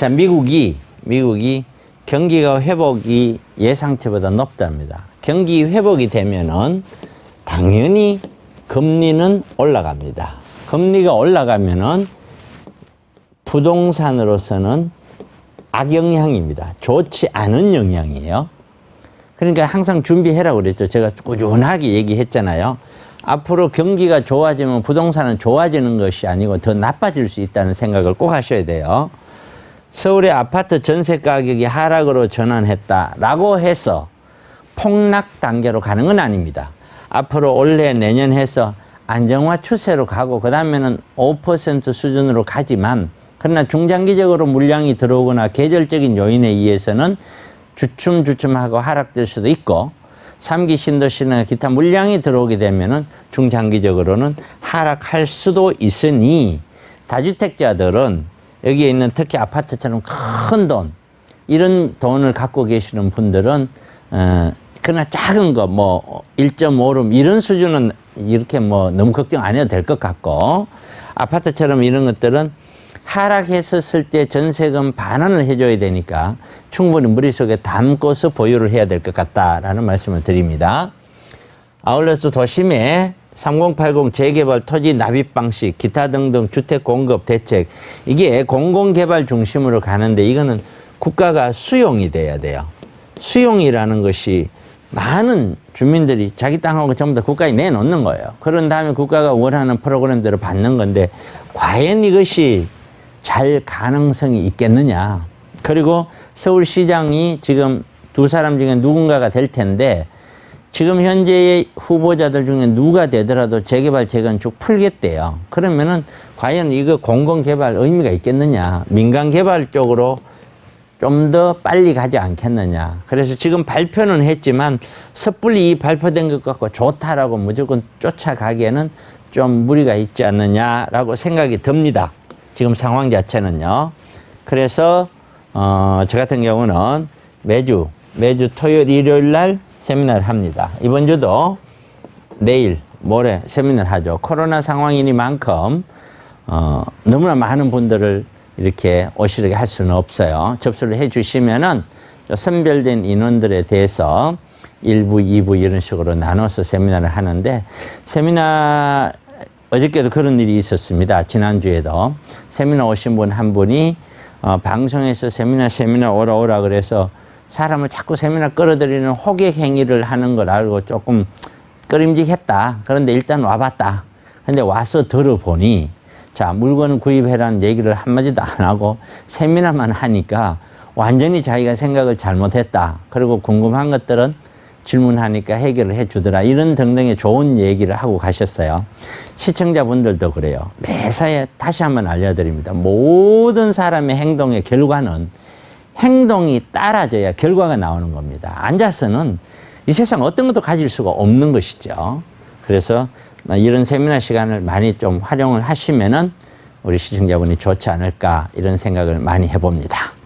자, 미국이, 미국이 경기가 회복이 예상치보다 높답니다. 경기 회복이 되면은 당연히 금리는 올라갑니다. 금리가 올라가면은 부동산으로서는 악영향입니다. 좋지 않은 영향이에요. 그러니까 항상 준비해라고 그랬죠. 제가 꾸준하게 얘기했잖아요. 앞으로 경기가 좋아지면 부동산은 좋아지는 것이 아니고 더 나빠질 수 있다는 생각을 꼭 하셔야 돼요. 서울의 아파트 전세 가격이 하락으로 전환했다라고 해서 폭락 단계로 가는 건 아닙니다. 앞으로 올해 내년 해서 안정화 추세로 가고 그 다음에는 5% 수준으로 가지만 그러나 중장기적으로 물량이 들어오거나 계절적인 요인에 의해서는 주춤주춤하고 하락될 수도 있고 삼기 신도시나 기타 물량이 들어오게 되면은 중장기적으로는 하락할 수도 있으니 다주택자들은 여기에 있는 특히 아파트처럼 큰 돈, 이런 돈을 갖고 계시는 분들은 어, 그러나 작은 거 뭐 1.5룸 이런 수준은 이렇게 뭐 너무 걱정 안 해도 될 것 같고 아파트처럼 이런 것들은 하락했었을 때 전세금 반환을 해줘야 되니까 충분히 머릿속에 담고서 보유를 해야 될 것 같다라는 말씀을 드립니다. 아울러서 도심에 3080 재개발 토지 납입 방식, 기타 등등 주택 공급 대책 이게 공공 개발 중심으로 가는데 이거는 국가가 수용이 돼야 돼요. 수용이라는 것이 많은 주민들이 자기 땅하고 전부 다 국가에 내놓는 거예요. 그런 다음에 국가가 원하는 프로그램대로 받는 건데 과연 이것이 잘 가능성이 있겠느냐. 그리고 서울시장이 지금 두 사람 중에 누군가가 될 텐데 지금 현재의 후보자들 중에 누가 되더라도 재개발 재건축 풀겠대요. 그러면은 과연 이거 공공 개발 의미가 있겠느냐. 민간 개발 쪽으로 좀 더 빨리 가지 않겠느냐. 그래서 지금 발표는 했지만 섣불리 이 발표된 것 갖고 좋다라고 무조건 쫓아가기에는 좀 무리가 있지 않느냐라고 생각이 듭니다. 지금 상황 자체는요. 그래서 어, 저 같은 경우는 매주 매주 토요일 일요일 날 세미나를 합니다. 이번 주도 내일 모레 세미나를 하죠. 코로나 상황이니만큼 어, 너무나 많은 분들을 이렇게 오시게 할 수는 없어요. 접수를 해 주시면은 저 선별된 인원들에 대해서 1부, 2부 이런 식으로 나눠서 세미나를 하는데 세미나 어저께도 그런 일이 있었습니다. 지난주에도 세미나 오신 분 한 분이 어, 방송에서 세미나 세미나 오라 오라 그래서 사람을 자꾸 세미나 끌어들이는 호객 행위를 하는 걸 알고 조금 꺼림직했다. 그런데 일단 와봤다. 근데 와서 들어보니 자 물건 구입해라는 얘기를 한마디도 안 하고 세미나만 하니까 완전히 자기가 생각을 잘못했다. 그리고 궁금한 것들은 질문하니까 해결을 해주더라. 이런 등등의 좋은 얘기를 하고 가셨어요. 시청자분들도 그래요. 매사에 다시 한번 알려드립니다. 모든 사람의 행동의 결과는 행동이 따라져야 결과가 나오는 겁니다. 앉아서는 이 세상 어떤 것도 가질 수가 없는 것이죠. 그래서 이런 세미나 시간을 많이 좀 활용을 하시면은 우리 시청자분이 좋지 않을까 이런 생각을 많이 해봅니다.